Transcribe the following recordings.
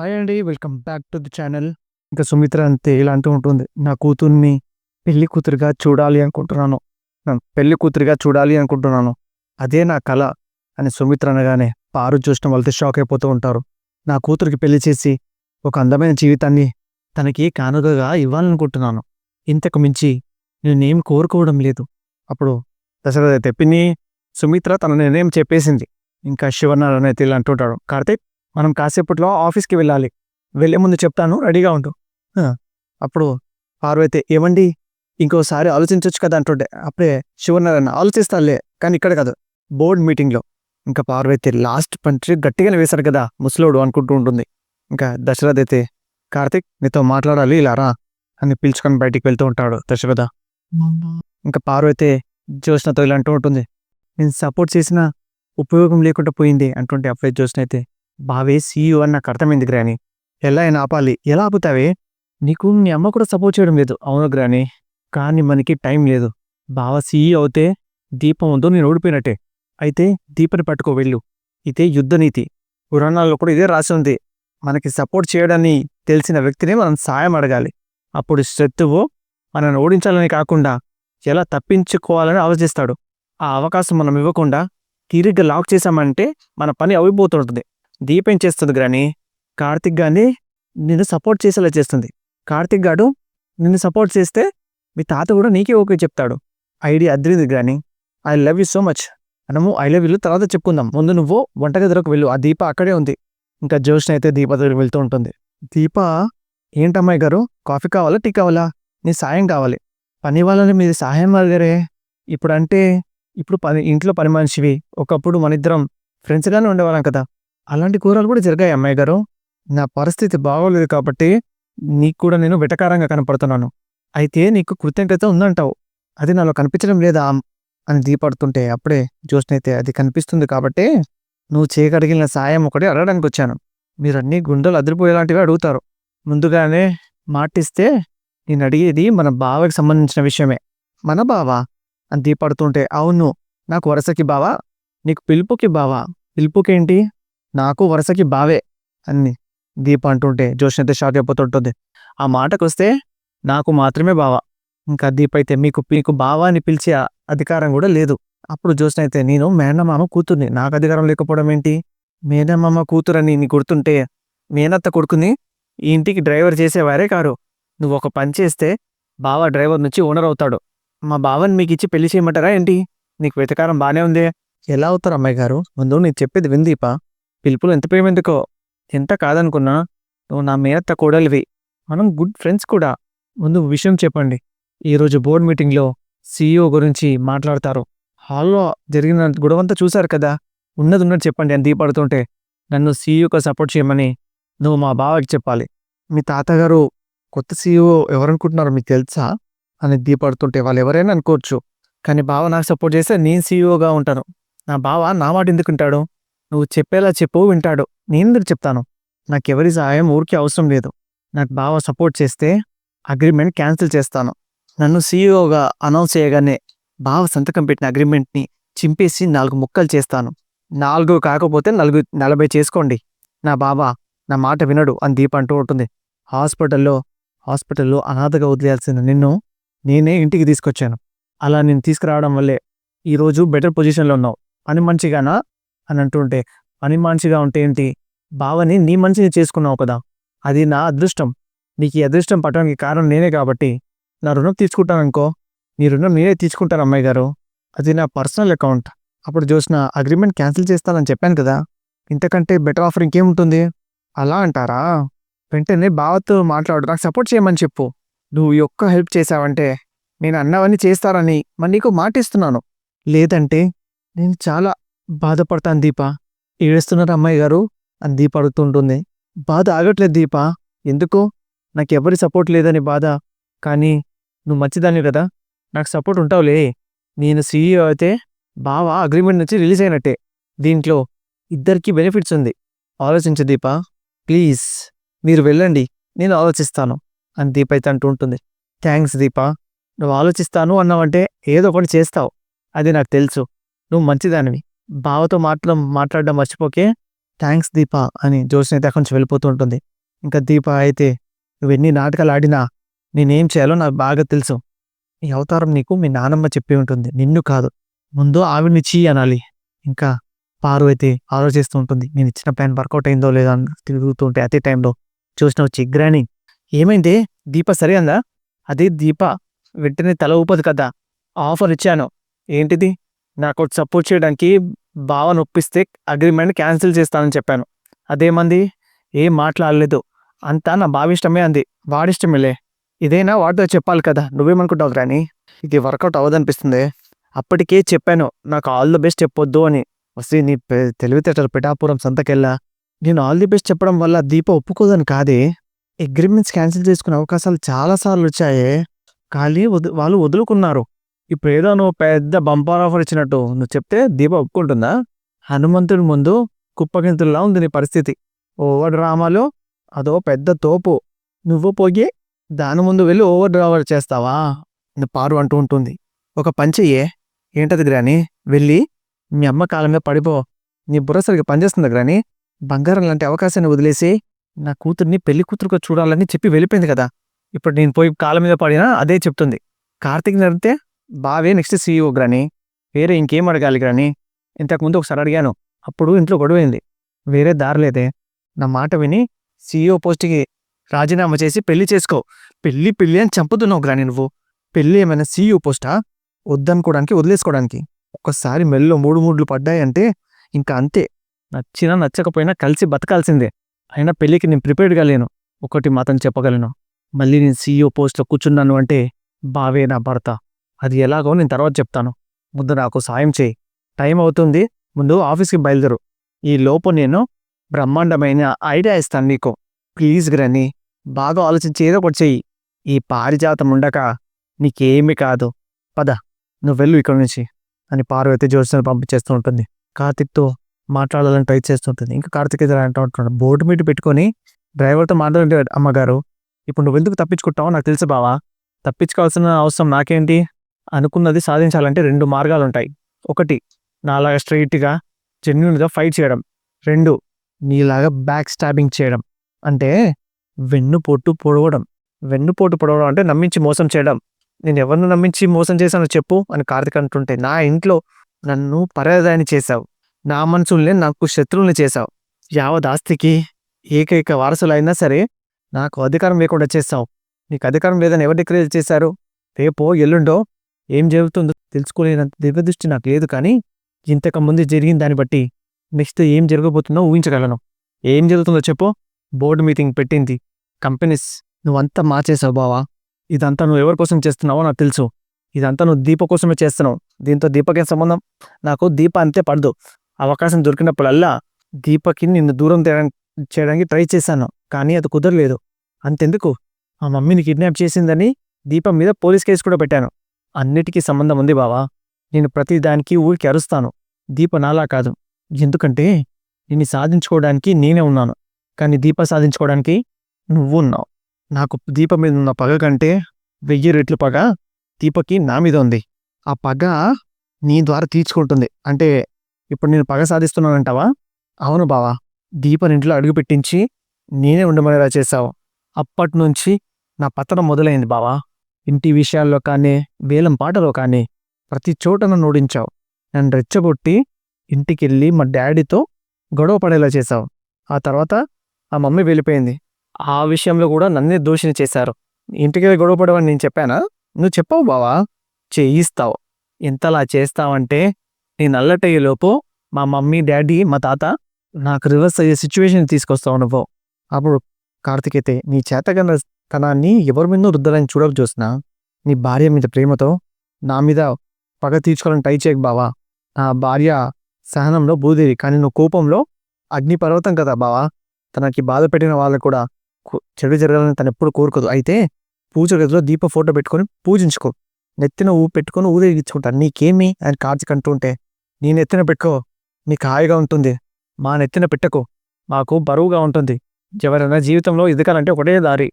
Hi అండి welcome back to the channel ఇంకా సుమిత్ర అంతే ఇలా అంటూ ఉంటుంది. నా కూతుర్ని పెళ్ళి కూతురుగా చూడాలి అనుకుంటున్నాను. నన్ను పెళ్ళి కూతురుగా చూడాలి అనుకుంటున్నాను. అదే నా కళ అని సుమిత్ర అనగానే పారు చూసిన వాళ్ళతో షాక్ అయిపోతూ ఉంటారు. నా కూతురికి పెళ్ళి చేసి ఒక అందమైన జీవితాన్ని తనకి కానుకగా ఇవ్వాలనుకుంటున్నాను. ఇంతకు మించి నేనేం కోరుకోవడం లేదు. అప్పుడు దశరథ తెప్పిని సుమిత్ర తన నిర్ణయం చెప్పేసింది. ఇంకా శివనారాయణ అయితే ఇలా అంటుంటాడు కార్తీక్ మనం కాసేపట్లో ఆఫీస్కి వెళ్ళాలి. వెళ్ళే ముందు చెప్తాను రెడీగా ఉండు. అప్పుడు పార్వతి ఏమండి? ఇంకోసారి ఆలోచించవచ్చు కదా అంటుండే అప్పుడే శివనారాయణ ఆలోచిస్తానులే కానీ ఇక్కడ కాదు. బోర్డ్ మీటింగ్లో. ఇంకా పార్వతి లాస్ట్ పంచి గట్టిగానే వేశాడు కదా ముసలోడు అనుకుంటూ ఉంటుంది. ఇంకా దశరథ అయితే కార్తిక్ నీతో మాట్లాడాలి ఇలా రా అని పిలుచుకొని బయటికి వెళ్తూ ఉంటాడు దశరథ. ఇంకా పార్వతి జ్యోత్స్నతో ఇలా అంటూ ఉంటుంది నేను సపోర్ట్ చేసిన ఉపయోగం లేకుండా పోయింది అంటుంటే అప్పుడే జ్యోత్స్న అయితే బావే సీఈఓ అని నాకు అర్థమైంది గ్రాని. ఎలా అయినా ఆపాలి. ఎలా ఆపుతావే? నీకు నీ అమ్మ కూడా సపోర్ట్ చేయడం లేదు. అవును గ్రాని. కానీ మనకి టైం లేదు. బావ సీఈ అవుతే దీపం ఉందో నేను ఓడిపోయినట్టే. అయితే దీపని పట్టుకో వెళ్ళు. ఇదే యుద్ధనీతి పురాణాల్లో కూడా ఇదే రాసి ఉంది. మనకి సపోర్ట్ చేయడాన్ని తెలిసిన వ్యక్తినే మనం సాయం అడగాలి. అప్పుడు శత్రువు మనల్ని ఓడించాలని కాకుండా ఎలా తప్పించుకోవాలని ఆలోచిస్తాడు. ఆ అవకాశం మనం ఇవ్వకుండా తిరిగి లాక్ చేశామంటే మన పని అవిపోతుంటుంది. దీపం చేస్తుంది కానీ కార్తిక్ గాని నిన్ను సపోర్ట్ చేసేలా చేస్తుంది. కార్తిక్ గాడు నిన్ను సపోర్ట్ చేస్తే మీ తాత కూడా నీకే ఓకే చెప్తాడు. Idea అద్రింది granny. I love you so much. మనము ఐ లవ్ యూ తర్వాత చెప్పుకుందాం. ముందు నువ్వు వంటగదిలోకి వెళ్ళు. ఆ దీప అక్కడే ఉంది. ఇంకా జోష్ని అయితే దీప దగ్గర వెళ్తూ ఉంటుంది. దీప ఏంటమ్మాయి గారు? కాఫీ కావాలా? టీ కావాలా? నీ సాయం కావాలి. పని వాళ్ళని మీది సహాయం అడిగారే. ఇప్పుడు అంటే ఇప్పుడు పని ఇంట్లో పని మనిషివి. ఒకప్పుడు మన ఇద్దరం ఫ్రెండ్స్గానే ఉండేవాళ్ళం కదా. అలాంటి కూరలు కూడా జరిగాయి అమ్మాయి గారు. నా పరిస్థితి బాగోలేదు కాబట్టి నీకు కూడా నేను వెటకారంగా కనపడుతున్నాను. అయితే నీకు కృతజ్ఞత ఉందంటావు. అది నాలో కనిపించడం లేదా అని దీపడుతుంటే అప్పుడే జ్యోష్నైతే అది కనిపిస్తుంది కాబట్టి నువ్వు చేయగలిగిన సాయం ఒకటి అడగడానికి వచ్చాను. మీరు అన్ని గుండెలు అదిరిపోయేలాంటివి అడుగుతారు. ముందుగానే మాటిస్తే నేను అడిగేది మన బావకి సంబంధించిన విషయమే. మన బావా? అని దీపడుతుంటే అవును నాకు వరసకి బావా నీకు పిలుపుకి బావా? పిలుపుకేంటి? నాకు వరుసకి బావే అని దీప అంటుంటే జోష్న అయితే షాక్ అయిపోతుంటుంది. ఆ మాటకొస్తే నాకు మాత్రమే బావ. ఇంకా దీప అయితే మీకు మీకు బావ అని పిలిచే అధికారం కూడా లేదు. అప్పుడు జోష్న అయితే నేను మేనమామ కూతుర్ని. నాకు అధికారం లేకపోవడం ఏంటి? మేనమామ కూతురని నీ గుర్తుంటే మేనత్త కొడుకుని ఈ ఇంటికి డ్రైవర్ చేసేవారే కారు. నువ్వు ఒక పని చేస్తే బావ డ్రైవర్ నుంచి ఓనర్ అవుతాడు. మా బావని మీకు ఇచ్చి పెళ్ళి చేయమంటారా ఏంటి? నీకు వెతకారం బాగానే ఉందే. ఎలా అవుతారు అమ్మాయి గారు ముందు నేను చెప్పేది విందీపా పిలుపులు ఎంత ప్రేమెందుకో? ఎంత కాదనుకున్నా? నువ్వు నా మేనత్త కోడలివి. మనం గుడ్ ఫ్రెండ్స్ కూడా. ముందు విషయం చెప్పండి. ఈరోజు బోర్డు మీటింగ్లో సీఈఓ గురించి మాట్లాడతారు. హాల్లో జరిగిన గొడవంతా చూశారు కదా? ఉన్నది ఉన్నట్టు చెప్పండి అని దీపడుతుంటే నన్ను సీఈఓకి సపోర్ట్ చేయమని నువ్వు మా బావకి చెప్పాలి. మీ తాతగారు కొత్త సీఈఓ ఎవరనుకుంటున్నారో మీకు తెలుసా? అని దీపడుతుంటే వాళ్ళు ఎవరైనా అనుకోవచ్చు. కానీ బావ నాకు సపోర్ట్ చేస్తే నేను సీఈఓగా ఉంటాను. నా బావ నా మాట ఎందుకుంటాడు నువ్వు చెప్పేలా చెప్పు వింటాడు. నేను చెప్తాను? నాకెవరి సహాయం ఊరికే అవసరం లేదు. నాకు బాగా సపోర్ట్ చేస్తే అగ్రిమెంట్ క్యాన్సిల్ చేస్తాను. నన్ను సీఈఓగా అనౌన్స్ చేయగానే బావ సంతకం పెట్టిన అగ్రిమెంట్ని చింపేసి నాలుగు ముక్కలు చేస్తాను. నాలుగు కాకపోతే నలుగు నలభై చేసుకోండి. నా బాబా నా మాట వినడు అని దీప అంటూ ఉంటుంది. హాస్పిటల్లో హాస్పిటల్లో అనాథగా వదిలేయాల్సిన నిన్ను నేనే ఇంటికి తీసుకొచ్చాను. అలా నేను తీసుకురావడం వల్లే ఈరోజు బెటర్ పొజిషన్లో ఉన్నావు. అని మంచిగానా? అని అంటుంటే పని మనిషిగా ఉంటే ఏంటి? బావని నీ మనిషిని చేసుకున్నావు కదా? అది నా అదృష్టం. నీకు ఈ అదృష్టం పట్టడానికి కారణం నేనే కాబట్టి నా రుణం తీసుకుంటాను అనుకో. నీ రుణం నేనే తీసుకుంటాను అమ్మాయి గారు. అది నా పర్సనల్ అకౌంట్. అప్పుడు చూసిన అగ్రిమెంట్ క్యాన్సిల్ చేస్తానని చెప్పాను కదా? ఇంతకంటే బెటర్ ఆఫర్ ఇంకేముంటుంది? అలా అంటారా? వెంటనే బావతో మాట్లాడు. నాకు సపోర్ట్ చేయమని చెప్పు. నువ్వు ఈ ఒక్క హెల్ప్ చేశావంటే నేను అన్నవన్నీ చేస్తారని మరి నీకు మాటిస్తున్నాను. లేదంటే నేను చాలా బాధపడతాను దీప. ఏడుస్తున్నారు అమ్మాయి గారు. అని దీప అడుగుతుంటుంది. బాధ ఆగట్లేదు దీప. ఎందుకు? నాకు ఎవరి సపోర్ట్ లేదని బాధ. కానీ నువ్వు మంచిదాన్ని కదా. నాకు సపోర్ట్ ఉంటావులే. నేను సీఈఓ అయితే బావా అగ్రిమెంట్ నుంచి రిలీజ్ అయినట్టే. దీంట్లో ఇద్దరికీ బెనిఫిట్స్ ఉంది. ఆలోచించు దీప. ప్లీజ్ మీరు వెళ్ళండి. నేను ఆలోచిస్తాను. అని దీప అయితే అంటూ ఉంటుంది. థ్యాంక్స్ దీప. నువ్వు ఆలోచిస్తాను అన్నావంటే ఏదో ఒకటి చేస్తావు. అది నాకు తెలుసు. నువ్వు మంచిదానివి. బావతో మాట్లా మాట్లాడడం మర్చిపోకే థ్యాంక్స్ దీప అని జోష్ని అయితే అక్కడి నుంచి వెళ్ళిపోతూ ఉంటుంది. ఇంకా దీప అయితే నువ్వు ఎన్ని నాటకాలు ఆడినా నేనేం చేయాలో నాకు బాగా తెలుసు. ఈ అవతారం నీకు మీ నానమ్మ చెప్పి ఉంటుంది. నిన్ను కాదు. ముందు ఆవిడ్ని చీ అనాలి. ఇంకా పారు అయితే ఆలోచిస్తూ ఉంటుంది. నేను ఇచ్చిన ప్లాన్ వర్కౌట్ అయిందో లేదో అని తిరుగుతూ ఉంటే అదే టైంలో చూసిన వచ్చి గ్రాని ఏమైంది? దీప సరే అందా అదే దీప వెంటనే తల ఊపదు కదా. ఆఫర్ ఇచ్చాను. ఏంటిది? నాకు సపోర్ట్ చేయడానికి బావ నొప్పిస్తే అగ్రిమెంట్ క్యాన్సిల్ చేస్తానని చెప్పాను. అదేమంది? ఏం మాట్లాడలేదు. అంతా నా బావిష్టమే అంది. వాడిష్టమేలే. ఇదేనా వాడితో చెప్పాలి కదా? నువ్వేమనుకుంటావు రాని ఇది వర్కౌట్ అవ్వదనిపిస్తుంది. అప్పటికే చెప్పాను. నాకు ఆల్ ది బెస్ట్ చెప్పొద్దు అని. వస్తే నీ తెలివితేటలు పిఠాపురం సంతకెళ్ళా నేను ఆల్ ది బెస్ట్ చెప్పడం వల్ల దీప ఒప్పుకోదని కాదే? అగ్రిమెంట్స్ క్యాన్సిల్ చేసుకునే అవకాశాలు చాలాసార్లు వచ్చాయే. కానీ వద- వాళ్ళు వదులుకున్నారు. ఇప్పుడు ఏదో నువ్వు పెద్ద బంపర్ ఆఫర్ ఇచ్చినట్టు నువ్వు చెప్తే దీప ఒప్పుకుంటుందా? హనుమంతుడి ముందు కుప్పగింతుల్లా ఉంది నీ పరిస్థితి. ఓవర్ డ్రామాలో అదో పెద్ద తోపు. నువ్వు పోగి దాని ముందు వెళ్ళి ఓవర్ డ్రావర్ చేస్తావా? అని పారు అంటూ ఉంటుంది. ఒక పంచయ్యే ఏంటది గ్రాని? వెళ్ళి మీ అమ్మ కాలమే మీద పడిపో. నీ బుర్ర సరిగ్గా పనిచేస్తుంది గ్రాని? బంగారం లాంటి అవకాశాన్ని వదిలేసి నా కూతుర్ని పెళ్ళి కూతురుగా చూడాలని చెప్పి వెళ్ళిపోయింది కదా. ఇప్పుడు నేను పోయి కాలం మీద పడినా అదే చెప్తుంది. కార్తీక్ నడితే బావే నెక్స్ట్ సీఈఓ కానీ వేరే ఇంకేం అడగాలి కానీ ఇంతకుముందు ఒకసారి అడిగాను అప్పుడు ఇంట్లో గొడవైంది వేరే దారి లేదే నా మాట విని సీఈఓ పోస్ట్కి రాజీనామా చేసి పెళ్ళి చేసుకో. పెళ్ళి పెళ్ళి అని చంపుతున్నావు గ్రాని నువ్వు. పెళ్ళి ఏమైనా సీఈఓ పోస్టా వద్దనుకోవడానికి వదిలేసుకోవడానికి. ఒక్కసారి మెల్లో మూడు మూడ్లు పడ్డాయంటే ఇంకా అంతే. నచ్చినా నచ్చకపోయినా కలిసి బతకాల్సిందే. అయినా పెళ్ళికి నేను ప్రిపేర్డ్గా లేను. ఒకటి మాత్రం చెప్పగలను. మళ్ళీ నేను సీఈఓ పోస్ట్లో కూర్చున్నాను అంటే బావే నా భర్త. అది ఎలాగో నేను తర్వాత చెప్తాను. ముందు నాకు సాయం చేయి. టైం అవుతుంది. ముందు ఆఫీస్కి బయలుదేరు. ఈ లోపు నేను బ్రహ్మాండమైన ఐడియా ఇస్తాను నీకు. ప్లీజ్ గ్రని బాగా ఆలోచించి ఏదో ఒకటి చెయ్యి. ఈ పారిజాతం ఉండక నీకేమీ కాదు. పద నువ్వు వెళ్ళు ఇక్కడి నుంచి అని పార్వతి అయితే పంపించేస్తూ ఉంటుంది. కార్తిక్తో మాట్లాడాలని ట్రై చేస్తుంటుంది ఇంకా కార్తిక్ ఇద్దరు అంటూ ఉంటున్నాడు. బోర్డు మీట్ పెట్టుకొని డ్రైవర్తో మాట్లాడే అమ్మగారు. ఇప్పుడు నువ్వు ఎందుకు తప్పించుకుంటావో నాకు తెలుసు బావా. తప్పించుకోవాల్సిన అవసరం నాకేంటి? అనుకున్నది సాధించాలంటే రెండు మార్గాలు ఉంటాయి ఒకటి నాలాగా స్ట్రైట్గా జెన్యున్గా ఫైట్ చేయడం. రెండు నీలాగా బ్యాక్ స్టాబింగ్ చేయడం. అంటే వెన్నుపోటు పొడవడం. వెన్నుపోటు పొడవడం అంటే నమ్మించి మోసం చేయడం. నేను ఎవరిని నమ్మించి మోసం చేశానో చెప్పు అని కార్తిక్ అంటుంటే నా ఇంట్లో నన్ను పరాదాన్ని చేశావు. నా మనసుల్ని నాకు శత్రువుల్ని చేశావు. యావదాస్తికి ఏకైక వారసులైనా సరే నాకు అధికారం లేకుండా చేస్తావు. నీకు అధికారం లేదని ఎవరు డిక్లేర్ చేశారు? రేపో ఎల్లుండో ఏం జరుగుతుందో తెలుసుకోలేనంత దివ్యదృష్టి నాకు లేదు కానీ ఇంతకుముందు జరిగిన దాన్ని బట్టి నెక్స్ట్ ఏం జరగబోతుందో ఊహించగలను. ఏం జరుగుతుందో చెప్పు. బోర్డు మీటింగ్ పెట్టింది. కంపెనీస్ నువ్వంతా మార్చేసావు బావా. ఇదంతా నువ్వు ఎవరి కోసం చేస్తున్నావో నాకు తెలుసు. ఇదంతా నువ్వు దీప కోసమే చేస్తున్నావు. దీంతో దీపకే సంబంధం? నాకు దీప అంతే పడదు. అవకాశం దొరికినప్పుడల్లా దీపకి నిన్ను దూరం తేయడానికి- చేయడానికి ట్రై చేశాను కానీ అది కుదరలేదు. అంతెందుకు? ఆ మమ్మీని కిడ్నాప్ చేసిందని దీపం మీద పోలీస్ కేసు కూడా పెట్టాను. అన్నిటికీ సంబంధం ఉంది బావా. నేను ప్రతిదానికి ఊరికి అరుస్తాను. దీప నాలా కాదు. ఎందుకంటే నిన్ను సాధించుకోవడానికి నేనే ఉన్నాను. కానీ దీప సాధించుకోవడానికి నువ్వు ఉన్నావు. నాకు దీప మీద ఉన్న పగ కంటే వెయ్యి రెట్లు పగ దీపకి నా మీద ఉంది. ఆ పగ నీ ద్వారా తీర్చుకుంటుంది. అంటే ఇప్పుడు నేను పగ సాధిస్తున్నానంటావా? అవును బావా. దీపని ఇంట్లో అడుగు పెట్టించి నేనే ఉండమనేలా చేశావు. అప్పటి నుంచి నా పతనం మొదలైంది బావా. ఇంటి విషయాల్లో కానీ వేలం పాటలో కానీ ప్రతి చోటను నోడించావు. నన్ను రెచ్చగొట్టి ఇంటికెళ్ళి మా డాడీతో గొడవ పడేలా చేశావు. ఆ తర్వాత ఆ మమ్మీ వెళ్ళిపోయింది. ఆ విషయంలో కూడా నన్నే దోషిని చేశారు. ఇంటికి గొడవ పడవని నేను చెప్పానా? నువ్వు చెప్పావు బావా. చేయిస్తావు. ఎంతలా చేస్తావంటే నేను అల్లటయ్యేలోపు మా మమ్మీ డాడీ మా తాత నాకు రివర్స్ అయ్యే సిచ్యువేషన్ తీసుకొస్తావు నువ్వు. అప్పుడు కార్తికేతే నీ చేతగన తనాన్ని ఎవరి మీద రుద్దలని చూడక చూసినా నీ భార్య మీద ప్రేమతో నా మీద పగ తీర్చుకోవాలని ట్రై చేయకు బావా. నా భార్య సహనంలో భూదేవి కానీ నువ్వు కోపంలో అగ్నిపర్వతం కదా బావా. తనకి బాధ పెట్టిన వాళ్ళు కూడా చెడు జరగాలని తను ఎప్పుడు కోరుకోదు. అయితే పూజ గదిలో దీప ఫోటో పెట్టుకొని పూజించుకో. నెత్తిన ఊ పెట్టుకొని ఊరేగించుకుంటాను నీకేమి? అని కార్తీక్ అంటుంటే నీ నెత్తిన పెట్టుకో. నీకు హాయిగా ఉంటుంది. మా నెత్తిన పెట్టకు. మాకు బరువుగా ఉంటుంది. ఎవరైనా జీవితంలో ఎదగాలంటే ఒకటే దారి.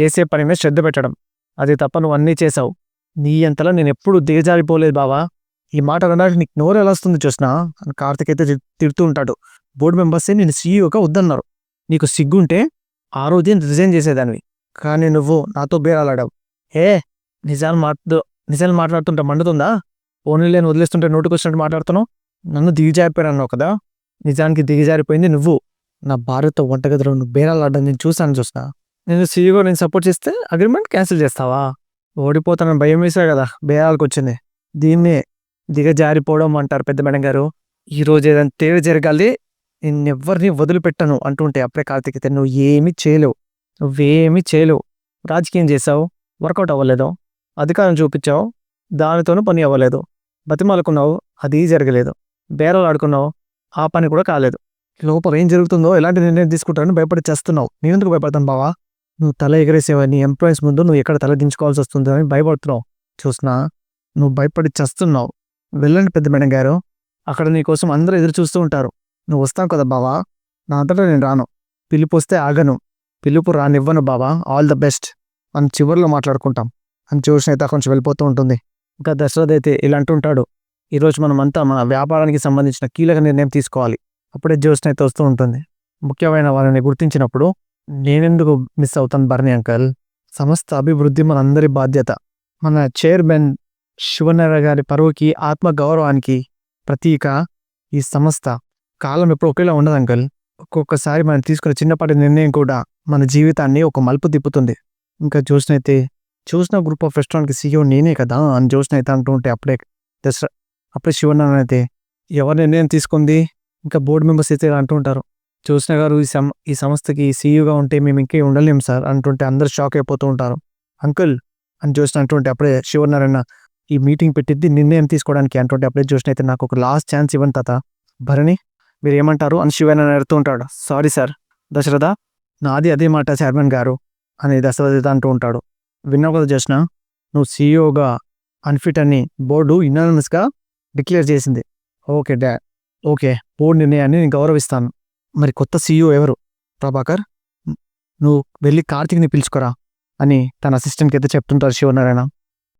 చేసే పని మీద శ్రద్ధ పెట్టడం. అది తప్ప నువ్వు అన్నీ చేసావు నీ అంతలా నేను ఎప్పుడు దిగజారిపోలేదు బావా. ఈ మాట అనడానికి నీకు నోరు ఎలా వస్తుంది చూసినా అని కార్తిక్ అయితే తి- తిడుతూ ఉంటాడు. బోర్డు మెంబర్సే నేను సీఈఓగా వద్దన్నారు. నీకు సిగ్గుంటే ఆ రోజే రిజైన్ చేసేదానివి. కానీ నువ్వు నాతో బేరాలాడావు. ఏ నిజాలు మాట్లా నిజాలు మాట్లాడుతుంటే మండుతుందా? ఓన్లీ నేను వదిలేస్తుంటే నోటికి వచ్చినట్టు మాట్లాడుతున్నావు? నన్ను దిగజారిపోయాను కదా? నిజానికి దిగజారిపోయింది నువ్వు. నా భార్యతో వంటగదిలో నువ్వు బేరాలాడడం నేను చూసాను చూసినా నేను సీఈఓ నేను సపోర్ట్ చేస్తే అగ్రిమెంట్ క్యాన్సిల్ చేస్తావా? ఓడిపోతానని భయం వేసా కదా బేరాలకు వచ్చింది. దీన్నే దిగజారిపోవడం అంటారు పెద్ద మేడం గారు. ఈ ఏదైనా తేడా జరగాలి నిన్నెవ్వరిని వదిలిపెట్టను అంటుంటే అప్పుడే కార్తీక్ నువ్వు ఏమీ చేయలేవు నువ్వేమీ చేయలేవు. రాజకీయం చేసావు వర్కౌట్ అవ్వలేదు అధికారం చూపించావు దానితోనూ పని అవ్వలేదు బతిమాలుకున్నావు అది జరగలేదు బేరాలు ఆడుకున్నావు ఆ పని కూడా కాలేదు. లోపల ఏం జరుగుతుందో ఎలాంటి నిర్ణయం తీసుకుంటారని భయపడి చేస్తున్నావు. నేను ఎందుకు భయపడతాను బావా? నువ్వు తల ఎగరేసేవని ఎంప్లాయీస్ ముందు నువ్వు ఎక్కడ తల దించుకోవాల్సి వస్తుందో అని భయపడుతున్నావు. చూసినా నువ్వు భయపడి చస్తున్నావు. వెళ్ళండి పెద్ద మేడం గారు. అక్కడ నీకోసం అందరూ ఎదురు చూస్తూ ఉంటారు. నువ్వు వస్తావు కదా బావా? నా అంతటా నేను రాను. పిలుపు వస్తే ఆగను. పిలుపు రానివ్వను బావా. All the best. మనం చివరిలో మాట్లాడుకుంటాం. అని చూసిన అయితే కొంచెం వెళ్ళిపోతూ ఉంటుంది. ఇంకా దశరథ్ అయితే ఇలా అంటుంటాడు ఈరోజు మనం అంతా మన వ్యాపారానికి సంబంధించిన కీలక నిర్ణయం తీసుకోవాలి. అప్పుడే జ్యోత్స్న అయితే వస్తూ ఉంటుంది. ముఖ్యమైన వారిని గుర్తించినప్పుడు నేనెందుకు మిస్ అవుతాను బర్ని అంకల్? సమస్త అభివృద్ధి మనందరి బాధ్యత. మన చైర్మన్ శివనర గారి పరువుకి ఆత్మ గౌరవానికి ప్రతీక ఈ సంస్థ కాలం ఎప్పుడు ఒకేలా ఉండదు అంకల్. ఒక్కొక్కసారి మనం తీసుకునే చిన్నపాటి నిర్ణయం కూడా మన జీవితాన్ని ఒక మలుపు తిప్పుతుంది. ఇంకా చూసినైతే చూసిన గ్రూప్ ఆఫ్ రెస్టారెంట్కి సీఈఓ నేనే కదా? అని చూసిన అయితే అంటూ ఉంటే అప్పుడే దసరా అప్పుడే శివనారాయణ అయితే ఎవరు నిర్ణయం తీసుకుంది? ఇంకా బోర్డు మెంబర్స్ అయితే ఇలా అంటూ ఉంటారు. చూసిన గారు ఈ సం ఈ సంస్థకి సీఈఓగా ఉంటే మేము ఇంకే ఉండలేము సార్ అంటుంటే అందరు షాక్ అయిపోతూ ఉంటారు. అంకుల్ అని చూసిన అంటుంటే అప్పుడే శివనారాయణ ఈ మీటింగ్ పెట్టిద్ది నిర్ణయం తీసుకోవడానికి అంటుంటే అప్పుడే చూసిన అయితే నాకు ఒక లాస్ట్ ఛాన్స్ ఇవ్వండి తాత. భరణి మీరు ఏమంటారు అని శివనారాయణ అడుగుతూ ఉంటాడు. సారీ సార్ దశరథ నాది అదే మాట చైర్మన్ గారు అని దశరథ అంటూ ఉంటాడు. విన్నావు కదా జస్న నువ్వు సీఈఓగా అన్ఫిట్ అని బోర్డు ఇన్నానస్గా డిక్లేర్ చేసింది. ఓకే డా ఓకే బోర్డు నిర్ణయాన్ని నేను గౌరవిస్తాను. మరి కొత్త సీఈఓ ఎవరు? ప్రభాకర్? నువ్వు వెళ్ళి కార్తీక్ని పిలుచుకోరా అని తన అసిస్టెంట్కి అయితే చెప్తుంటారు శివనారాయణ.